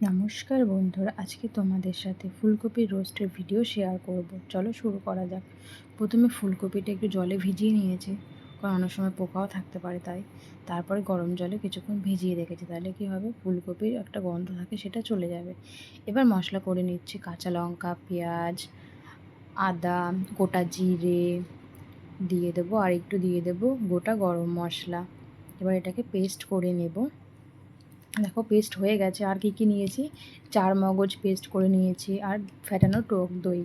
নমস্কার বন্ধুরা, আজকে তোমাদের সাথে ফুলকপির রোস্টের ভিডিও শেয়ার করব। চলো শুরু করা যাক। প্রথমে ফুলকপিটা একটু জলে ভিজিয়ে নিয়েছি, কারণ অনেক সময় পোকাও থাকতে পারে তাই। তারপরে গরম জলে কিছুক্ষণ ভিজিয়ে রেখেছি, তাহলে কী হবে? ফুলকপির একটা গন্ধ থাকে, সেটা চলে যাবে। এবার মশলা করে নিচ্ছি কাঁচা লঙ্কা, পেঁয়াজ, আদা, গোটা জিরে, দিয়ে দেবো, আর একটু দিয়ে দেবো গোটা গরম মশলা। এবার এটাকে পেস্ট করে নেব। দেখো পেস্ট হয়ে গেছে, আর কি কি নিয়েছি? চার মগজ পেস্ট করে নিয়েছি, আর ফ্যাটানো টক দই।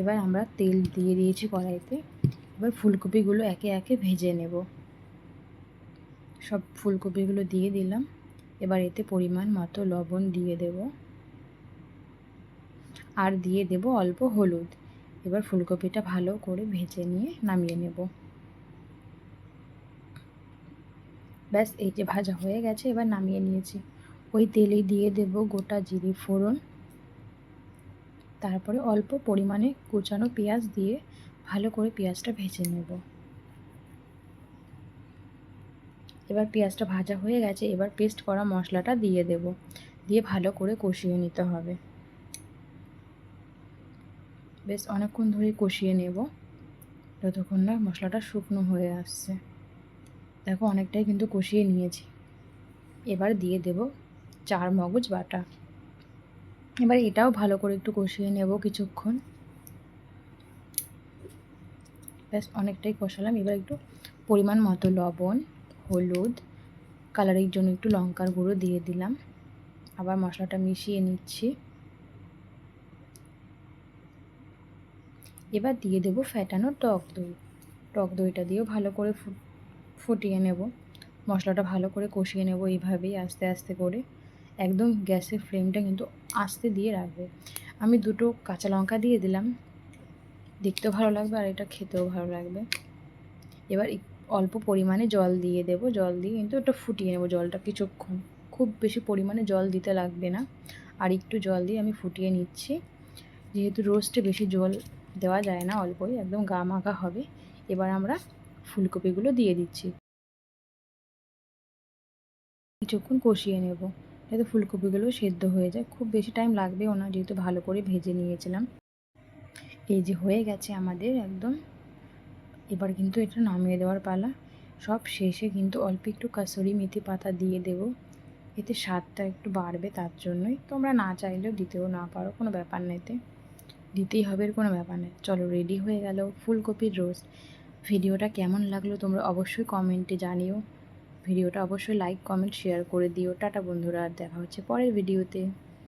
এবার আমরা তেল দিয়ে দিয়েছি কড়াইতে। এবার ফুলকপিগুলো একে একে ভেজে নেব। সব ফুলকপিগুলো দিয়ে দিলাম। এবার এতে পরিমাণ মতো লবণ দিয়ে দেব। আর দিয়ে দেব অল্প হলুদ। এবার ফুলকপিটা ভালো করে ভেজে নিয়ে নামিয়ে নেব। ব্যাস, এই যে ভাজা হয়ে গেছে, এবার নামিয়ে নিয়েছি। ওই তেলেই দিয়ে দেব গোটা জিরে ফোড়ন। তারপরে অল্প পরিমাণে কুচানো পেঁয়াজ দিয়ে ভালো করে পেঁয়াজটা ভেজে নেব। এবার পেঁয়াজটা ভাজা হয়ে গেছে, এবার পেস্ট করা মশলাটা দিয়ে দেব। দিয়ে ভালো করে কষিয়ে নিতে হবে। বেশ, অনেকক্ষণ ধরে কষিয়ে নেব। যতক্ষণ না মশলাটা শুকনো হয়ে আসছে। দেখো, অনেকটাই কিন্তু কষিয়ে নিয়েছি। এবার দিয়ে দেব চার মগজ বাটা। এবার এটাও ভালো করে একটু কষিয়ে নেব কিছুক্ষণ। ব্যাস, অনেকটাই কষালাম। এবার একটু পরিমাণ মতো লবণ, হলুদ, কালারের জন্য একটু লঙ্কার গুঁড়ো দিয়ে দিলাম। আবার মশলাটা মিশিয়ে নিচ্ছি। এবার দিয়ে দেবো ফ্যাটানো টক দই। টক দইটা দিয়েও ভালো করে ফুটিয়ে নেব। মশলাটা ভালো করে কষিয়ে নেব এইভাবেই আস্তে আস্তে করে। একদম গ্যাসের ফ্লেমটা কিন্তু আস্তে দিয়ে রাখবে। আমি দুটো কাঁচা লঙ্কা দিয়ে দিলাম। দেখতেও ভালো লাগবে আর এটা খেতেও ভালো লাগবে। এবার অল্প পরিমাণে জল দিয়ে দেব। জল দিয়ে কিন্তু ওটা ফুটিয়ে নেব জলটা কিছুক্ষণ। খুব বেশি পরিমাণে জল দিতে লাগবে না। আর একটু জল দিয়ে আমি ফুটিয়ে নিচ্ছি। যেহেতু রোস্টে বেশি জল দেওয়া যায় না অল্পই, একদম গা মাখা হবে। এবার আমরা ফুলকপিগুলো দিয়ে দিচ্ছি। কিছুক্ষণ কষিয়ে নেব। যাতে ফুলকপিগুলো সেদ্ধ হয়ে যায়। খুব বেশি টাইম লাগবেও না, যেহেতু ভালো করে ভেজে নিয়েছিলাম। এই যে হয়ে গেছে আমাদের একদম। এবার কিন্তু এটা নামিয়ে দেওয়ার পালা। সব শেষে কিন্তু অল্প একটু কাসুরি মেথি পাতা দিয়ে দেব। এতে স্বাদটা একটু বাড়বে তার জন্যই। তোমরা না চাইলেও দিতেও না পারো, কোনো ব্যাপার নেই দিতেই হবে, কোনো ব্যাপার নেই চলো রেডি হয়ে গেল ফুলকপির রোস্ট ভিডিওটা কেমন লাগল তোমরা অবশ্যই কমেন্টে জানিও। ভিডিওটা অবশ্যই লাইক কমেন্ট শেয়ার করে দিও। টাটা বন্ধুরা দেখা হচ্ছে পরের ভিডিওতে